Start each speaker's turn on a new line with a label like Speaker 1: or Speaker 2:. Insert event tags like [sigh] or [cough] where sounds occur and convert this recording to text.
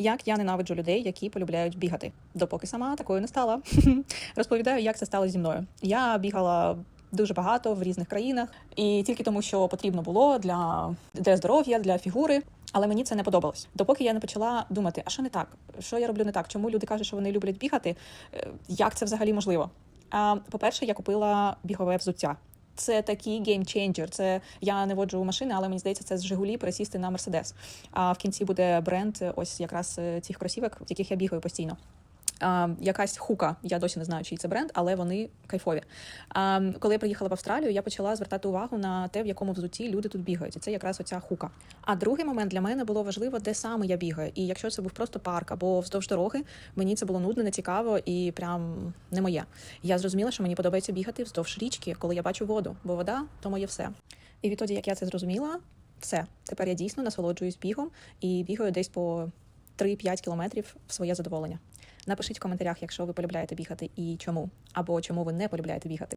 Speaker 1: Як я ненавиджу людей, які полюбляють бігати, допоки сама такою не стала. [laughs] Розповідаю, як це стало зі мною. Я бігала. Дуже багато в різних країнах, і тільки тому, що потрібно було для, для здоров'я, для фігури. Але мені це не подобалось. Допоки я не почала думати, а що не так? Що я роблю не так? Чому люди кажуть, що вони люблять бігати? Е, Як це взагалі можливо? А, По-перше, я купила бігове взуття. Це такий геймченджер. Це я не воджу машини, але мені здається, це з Жигулі пересісти на Мерседес. А в кінці буде бренд ось якраз е, цих кросівок, в яких я бігаю постійно. А, якась хука, я досі не знаю, чий це бренд, але вони кайфові. А, коли я приїхала в Австралію, я почала звертати увагу на те, в якому взутті люди тут бігають. І це якраз оця хука. А другий момент для мене було важливо, де саме я бігаю. І якщо це був просто парк або вздовж дороги, мені це було нудно, нецікаво і прям не моє. Я зрозуміла, що мені подобається бігати вздовж річки, коли я бачу воду, бо вода то моє все. І відтоді, як я це зрозуміла, все. Тепер я дійсно насолоджуюсь бігом і бігаю десь по 3-5 кілометрів в своє задоволення. Напишіть в коментарях, якщо ви полюбляєте бігати і чому, або чому ви не полюбляєте бігати.